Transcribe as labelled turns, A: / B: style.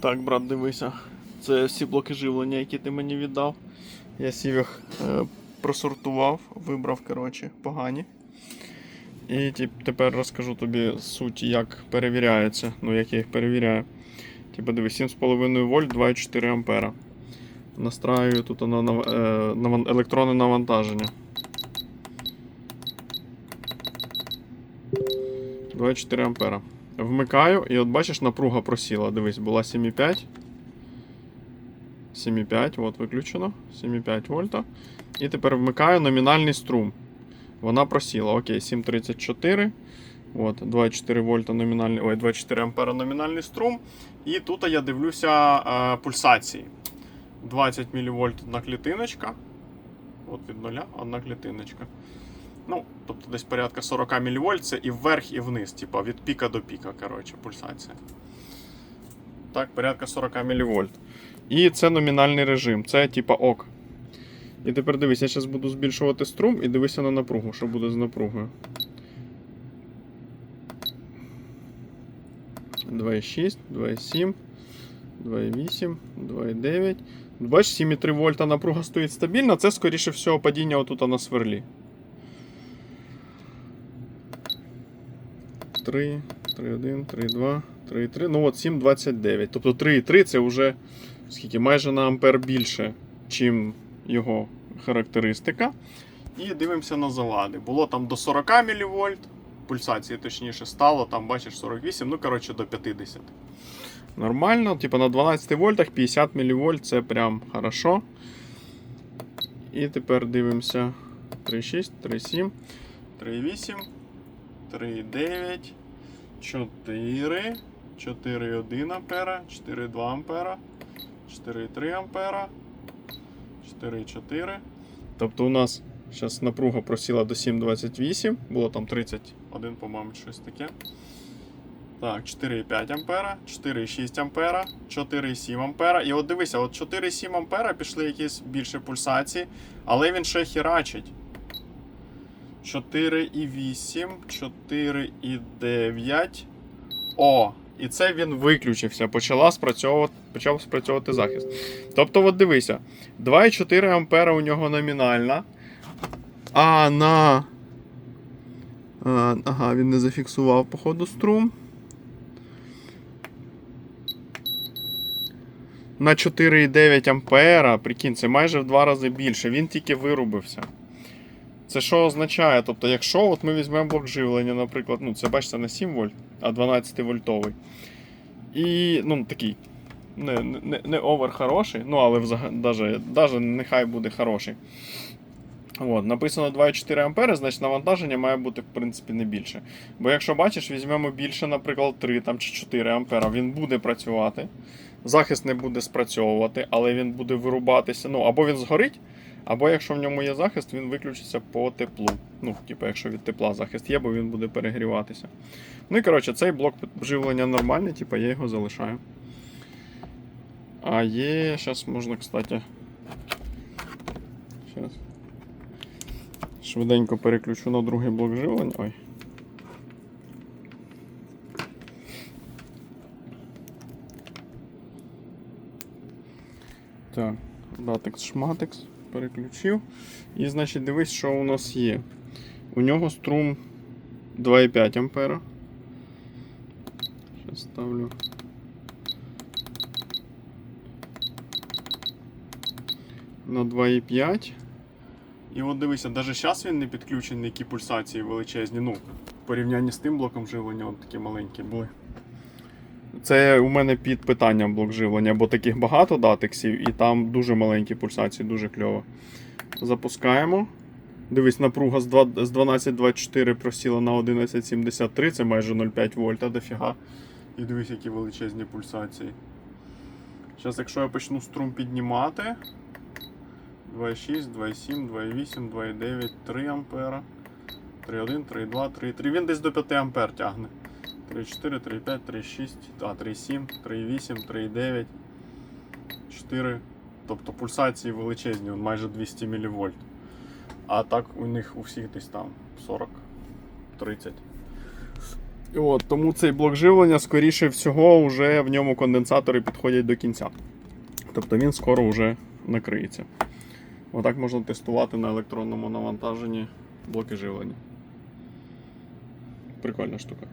A: Так, брат, дивися. Це всі блоки живлення, які ти мені віддав. Я сів їх е, просортував, вибрав, коротше, погані. І тип, тепер розкажу тобі суть, як перевіряється. Ну, як я їх перевіряю. Типа дивись, 7,5 вольт, 2,4 ампера. Настраюю тут на, на, е, наван- електронне навантаження. 2,4 ампера. Вмикаю, і от бачиш, напруга просіла. Дивись, була 7,5. 7,5, от виключено. 7,5 вольта. І тепер вмикаю номінальний струм. Вона просіла. Окей, 7,34. От, 2,4 вольта номінальний, ой, 2,4 ампера номінальний струм. І тут я дивлюся е, пульсації. 20 мВ одна клітиночка. От від нуля одна клітиночка. Ну, тобто десь порядка 40 мВ це і вверх, і вниз, типа від піка до піка, коротше, пульсація. Так, порядка 40 мВ. І це номінальний режим, це типа ок. І тепер дивись, я зараз буду збільшувати струм і дивися на напругу, що буде з напругою. 2,6, 2,7, 2,8, 2,9. Бачиш, 7,3 вольта напруга стоїть стабільно, це скоріше всього падіння отут на сверлі. 3, 3,1, 3,2, 3,3. Ну от 7,29. Тобто 3,3 це вже скільки майже на ампер більше, чим його характеристика. І дивимося на залади. Було там до 40 мВ, пульсації точніше стало, там бачиш 48, ну коротше до 50. Нормально, типу на 12 вольтах 50 мВ це прям хорошо. І тепер дивимося 3,6, 3,7, 3,8, 3,9, 4, 4,1 ампера, 4,2 ампера, 4,3 ампера, 4,4. Тобто у нас зараз напруга просіла до 7,28, було там 31, по-моєму, щось таке. Так, 4,5 ампера, 4,6 ампера, 4,7 ампера. І от дивися, от 4,7 ампера пішли якісь більше пульсації, але він ще херачить. 4,8, 4,9. О! І це він виключився. Почала спрацьовувати, почав спрацьовувати захист. Тобто, от дивися, 2,4 ампера у нього номінальна. А на. Ага, він не зафіксував, походу, струм. На 4,9 ампера, прикинь, це майже в два рази більше. Він тільки вирубився. Це що означає? Тобто, якщо от ми візьмемо блок живлення, наприклад, ну це бачите не 7 вольт, а 12 вольтовий. І ну такий не, не, не овер хороший, ну але взагалі даже, даже нехай буде хороший. От, написано 2,4 ампери, значить навантаження має бути в принципі не більше. Бо якщо бачиш, візьмемо більше, наприклад, 3 там, чи 4 ампера, він буде працювати. Захист не буде спрацьовувати, але він буде вирубатися. Ну, або він згорить, або якщо в ньому є захист, він виключиться по теплу. Ну, типу, якщо від тепла захист є, бо він буде перегріватися. Ну і коротше, цей блок живлення нормальний, типу, я його залишаю. А є. Зараз можна, кстати. Зараз. Швиденько переключу на другий блок живлення. Ой. Так, Datex Шматекс переключив. І, значить, дивись, що у нас є. У нього струм 2,5 ампера. Зараз ставлю. На 2,5. І от дивися, навіть зараз він не підключений, які пульсації величезні. Ну, в порівнянні з тим блоком живлення, от такі маленькі були. Це у мене під питанням блок живлення, бо таких багато датексів, і там дуже маленькі пульсації, дуже кльово. Запускаємо. Дивись, напруга з 12,24 просіла на 11,73, це майже 0,5 вольта дофіга. І дивись, які величезні пульсації. Зараз, якщо я почну струм піднімати. 2,6, 2,7, 2,8, 2,9, 3 ампера. 3,1, 3,2, 3,3. Він десь до 5 ампер тягне. 3,4, 3,5, 3,6, а 3,7, 3,8, 3,9, 4. Тобто пульсації величезні, майже 200 мВ. А так у них у всіх десь там 40, 30. От, тому цей блок живлення, скоріше всього, вже в ньому конденсатори підходять до кінця. Тобто він скоро вже накриється. Отак можна тестувати на електронному навантаженні блоки живлення. Прикольна штука.